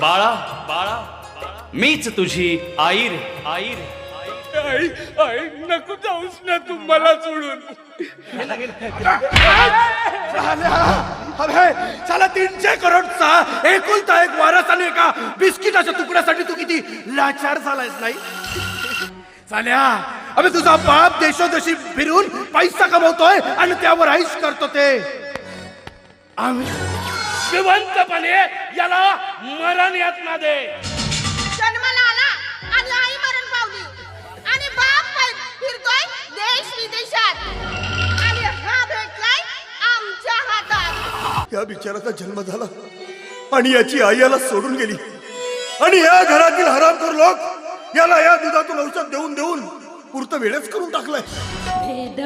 बाळा बाळा मीच तुझी आई रे. आई आई नको जाऊस ना तू मला सोडून. अबे साला तीनशे करोडचा एकुलता एक वारस आणि एका बिस्किटाच्या तुकड्यासाठी तू किती लाचार झालायस नाही? साल्या अबे तुझा बाप देशोदेशी फिरून पैसा कमवतोय आणि त्यावर आईश करतो ते. आम्ही जिवंतपणे याला मरण यातना दे. जन्माला आला आणि आई मरण पावली. आणि बाप पण फिरतोय देश विदेशात. आणि हा भेटलाय आमच्या हातात. या बिचाराचा जन्म झाला. आणि याची आई याला सोडून गेली. आणि या घरातील हरामखोर लोक याला या दुधातून औषध देऊन देऊन पुरतं वेळच करून टाकलंय. भेद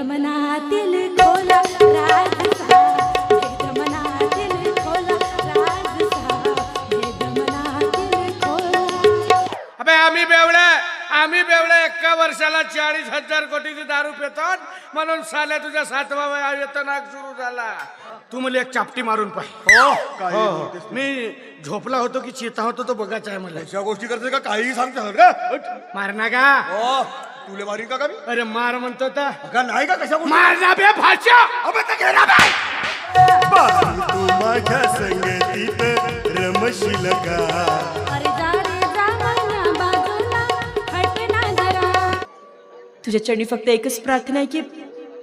आम्ही बेवड्या आम्ही बेवड्या एका वर्षाला चाळीस हजार कोटीची दारू पितात. म्हणून साल्या तुझ्या सातवा वया वेतनाक सुरू झाला. तू मला एक चापटी मारून पाहिजे हो मी झोपला होतो की चिता होतो तो बघायचा आहे मला. अशा गोष्टी करते का? काहीही सांगते का मार ना का हो तुले मारी का का मी अरे मार म्हणतो तर. का नाही का कशा गोष्टी? मार ना बे भाषा. अबे ते घे ना बे! बाई, तू माझ्या संगतीत रमशील का? तुझ्या चरणी फक्त एकच प्रार्थना आहे की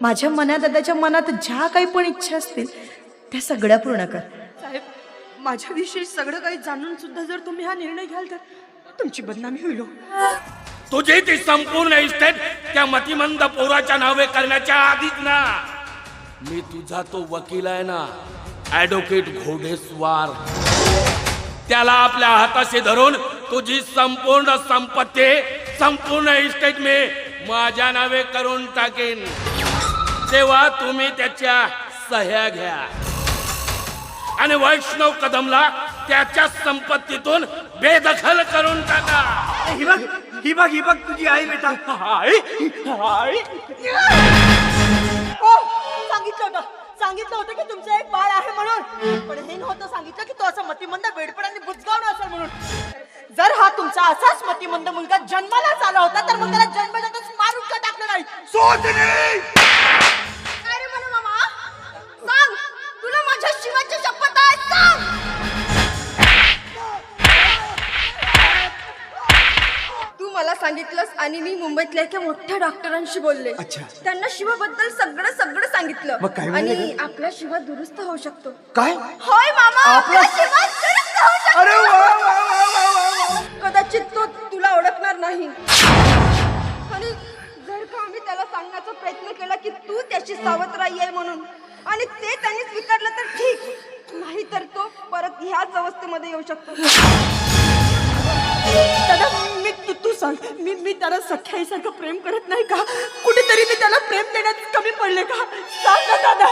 माझ्या मनात दादाच्या मनात ज्या काही पण इच्छा असतील त्या सगळ्या पूर्ण कर. साहेब माझ्याविषयी सगळं काही जाणून सुद्धा जर तुम्ही हा निर्णय घ्याल तर तुमची बदनामी होईल हो. तुझी ती संपूर्ण इस्टेट त्या मतिमंद पोराच्या नावे करण्याच्या आधीच ना. मी तुझा तो वकील आहे ना. ऍडव्होकेट घोडेस्वार. त्याला आपल्या हाताशी धरून तुझी संपूर्ण संपत्ती संपूर्ण इस्टेट मी माझ्या नावे करून टाकेन. तेव्हा तुम्ही त्याच्या सह्या घ्या. आणि वैष्णव कदमला त्याच्या संपत्तीतून बेदखल करून टाका. ही बघ ही बघ ही बघ तुझी आई बेटा. आई? आई? हो सांगितलं होतं. सांगितलं होतं की तुमचं एक बाळ आहे म्हणून. पण हे नव्हतं सांगितलं की तो असं मतिमंद बेडपण आणि बुचगावणं असेल म्हणून. जर हा तुमचा असाच मतिमंद मुलगा जन्मालाच आला होता तर मग त्याला टाकलं नाही सोजनी काय रे म्हणू मामा? सांग तुला माझ्या शिवाची शपथ आहे सांग! तू मला सांगितलंस आणि मी मुंबईतल्या एका मोठ्या डॉक्टरांशी बोलले. त्यांना शिवाबद्दल सगळं सगळं सांगितलं. आणि आपला शिवा दुरुस्त होऊ शकतो. काय? होय मामा आपला शिवा दुरुस्त होऊ शकतो. अरे वा वा वा वा वा वा. कदाचित तो तुला ओळखणार नाही. का त्याला सांगण्याचा प्रयत्न केला की तू त्याची सावत्र आई आहे म्हणून. आणि ते त्याने स्वीकारलं तर ठीक. नाही तर तो परत ह्याच अवस्थेमध्ये येऊ शकतो. दादा मी तू तू सांग. मी मी त्याला सख्या आईसारखं प्रेम करत नाही का? कुठेतरी मी त्याला प्रेम देण्यात कमी पडले का? सांग ना दादा.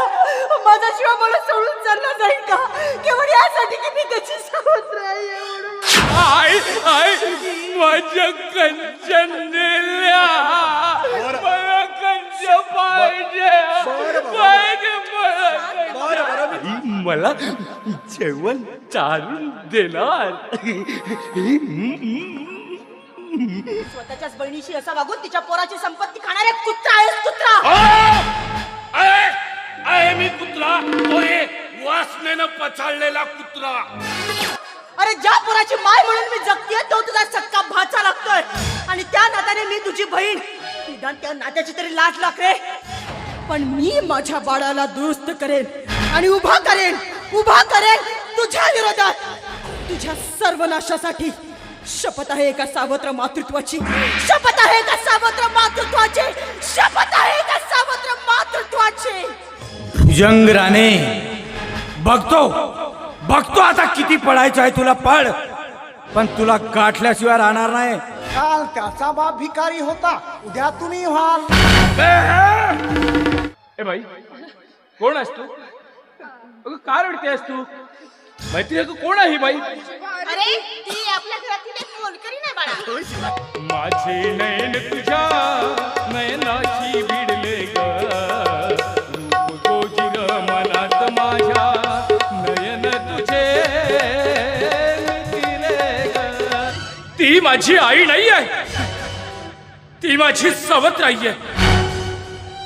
माझा शिवा मला सोडून चालला जाईल का? केवळ यासाठी की मी त्याची सावत्र आई आहे म्हणून आई आई माझ्या कंचनेल्या मला मला जेवण चालून देणार. स्वतःच्याच बहिणीशी असा वागून तिच्या पोराची संपत्ती खाणाऱ्या कुत्रा आहेस कुत्रा. आहे आहे मी कुत्रा. तो एक वासनेनं पछाडलेला कुत्रा. अरे ज्या पोराची माय म्हणून मी जगतीये तो तुझा सक्का भाचा लागतोय. आणि त्या नात्याने मी तुझी बहीण. निदान त्या नात्याची तरी लाज लाग रे. पण मी माझ्या बाळाला दुरुस्त करेन. आणि उभा करेन उभा करेन तुझ्या विरोधात. तुझ्या सर्वनाशासाठी शपथ आहे एका सावत्र मातृत्वाची? शपथ आहे एका सावत्र मातृत्वाची? शपथ आहे एका सावत्र मातृत्वाची? भुजंग राणे बघतो बघतो आता किती पडायचं आहे तुला पड पण तुला गाठल्याशिवाय राहणार नाही. काल त्याचा बाप भिकारी होता उद्या तुम्ही व्हाल. ए भाई कोण आहेस तू? अगं का रडतेस तू? माहिती आहे का कोण आहे ही बाई? अरे ती आपल्या घरातील एक मोलकरी नाही बाळा. माझे नयन तुझ्या नयनाशी भिडले ग. रूप गोजिर मनात माझ्या नयन तुझे मिटिले ती माझी आई नाही आहे. ती माझी सावत्र आई आहे.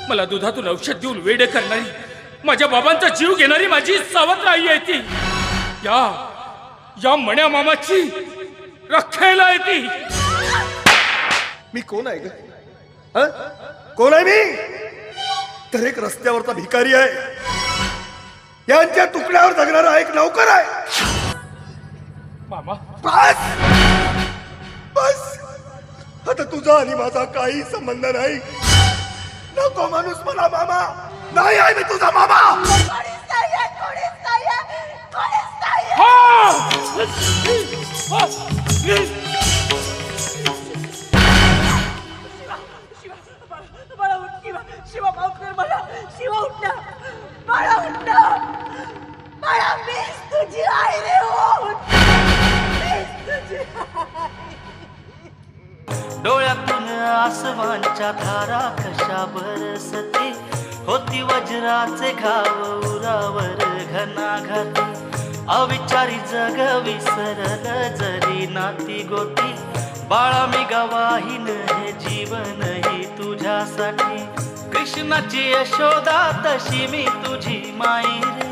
मला दुधातून औषध देऊन वेडे करणारी माझ्या बाबांचा जीव घेणारी माझी सावत्र आई आहे ती. या या मण्या मामाची रखेला आहे ती. मी कोण आहे ग? हं? कोण आहे मी? तर एक रस्त्यावरचा भिकारी आहे. यांच्या तुकड्यावर जगणारा एक नौकर आहे. मामा. बस! बस! आता तुझा आणि माझा काही संबंध नाही. नको माणूस मला मामा. नाही आहे मी तुझा मामा! डोळ्यातून आसमानच्या धारा कशा बरसते होती वज्राचे घाव उरावर घनाघाती. अविचारी जग विसरल जरी नाती गोती. बाळा मी गवाहीन हे जीवन ही तुझ्यासाठी. कृष्णाची यशोदा तशी मी तुझी माई रे.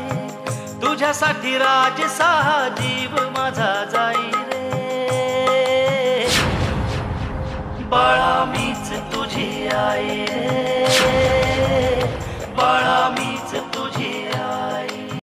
तुझ्यासाठी राज सहा जीव माई